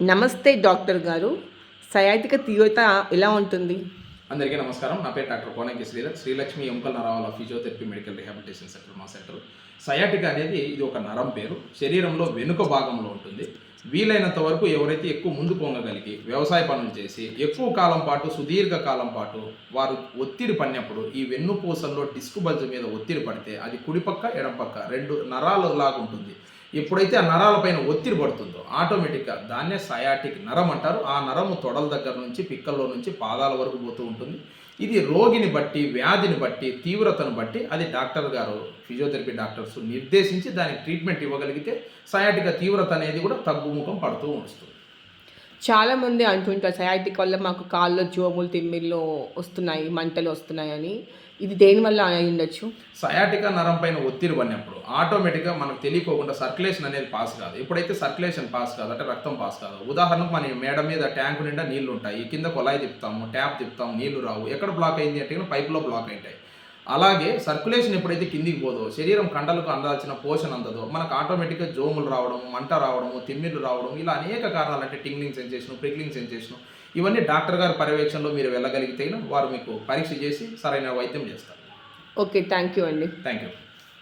నమస్తే డాక్టర్ గారు. సయాటిక తీవ్రత ఎలా ఉంటుంది? అందరికీ నమస్కారం. నా పేరు డాక్టర్ కోనకి శ్రీధర్ శ్రీలక్ష్మి ఎంకల్ నరాల ఫిజియోథెరపీ మెడికల్ రిహాబిలిటేషన్ సెంటర్ మా సెంటర్. సయాటిక అనేది ఇది ఒక నరం పేరు. శరీరంలో వెనుక భాగంలో ఉంటుంది. వీలైనంత వరకు ఎవరైతే ఎక్కువ ముందు పొంగగలిగి వ్యవసాయ పనులు చేసి ఎక్కువ కాలం పాటు సుదీర్ఘ కాలం పాటు వారు ఒత్తిడి పడినప్పుడు ఈ వెన్నుపూసల్లో డిస్క్ బల్జ్ మీద ఒత్తిడి పడితే అది కుడిపక్క ఎడపక్క రెండు నరాలు లాగా ఉంటుంది. ఎప్పుడైతే ఆ నరాలపైన ఒత్తిడి పడుతుందో ఆటోమేటిక్గా దాన్నే సయాటిక్ నరం అంటారు. ఆ నరము తొడల దగ్గర నుంచి పిక్కల్లో నుంచి పాదాల వరకు పోతూ ఉంటుంది. ఇది రోగిని బట్టి వ్యాధిని బట్టి తీవ్రతను బట్టి అది డాక్టర్ గారు ఫిజియోథెరపీ డాక్టర్స్ నిర్దేశించి దానికి ట్రీట్మెంట్ ఇవ్వగలిగితే సయాటిక తీవ్రత అనేది కూడా తగ్గుముఖం పడుతూ వస్తుంది చాలామంది అంటుంటారు సయాటిక్ వల్ల మాకు కాళ్ళు జోములు తిమ్మిళ్ళు వస్తున్నాయి మంటలు వస్తున్నాయి అని. ఇది దేనివల్ల అయి ఉండొచ్చు? సయాటిక నరం పైన ఒత్తిడి పడినప్పుడు ఆటోమేటిక్గా మనకు తెలియకోకుండా సర్క్యులేషన్ అనేది పాస్ కాదు. ఎప్పుడైతే సర్క్యులేషన్ పాస్ కాదు అంటే రక్తం పాస్ కాదు ఉదాహరణకు మన మేడ మీద ట్యాంకు నిండా నీళ్ళు ఉంటాయి కింద కొలాయి తిప్పుతాము ట్యాప్ తిప్పుతాము నీళ్ళు రావు. ఎక్కడ బ్లాక్ అయింది అంటే పైపులో బ్లాక్ అయింటాయి. అలాగే సర్క్యులేషన్ ఎప్పుడైతే కిందికి పోదో శరీరం కండలకు అందాల్సిన పోషణ అందదో మనకు ఆటోమేటిక్గా జోములు రావడం మంట రావడము తిమ్మిళ్ళు రావడం ఇలా అనేక కారణాలు అంటే టింగ్లింగ్ సెన్సేషన్ ప్రిక్లింగ్ సెన్సేషన్ ఇవన్నీ డాక్టర్ గారి పర్యవేక్షణలో మీరు వెళ్ళగలిగితే వారు మీకు పరీక్ష చేసి సరైన వైద్యం చేస్తారు. ఓకే థ్యాంక్ యూ అండి. Thank you.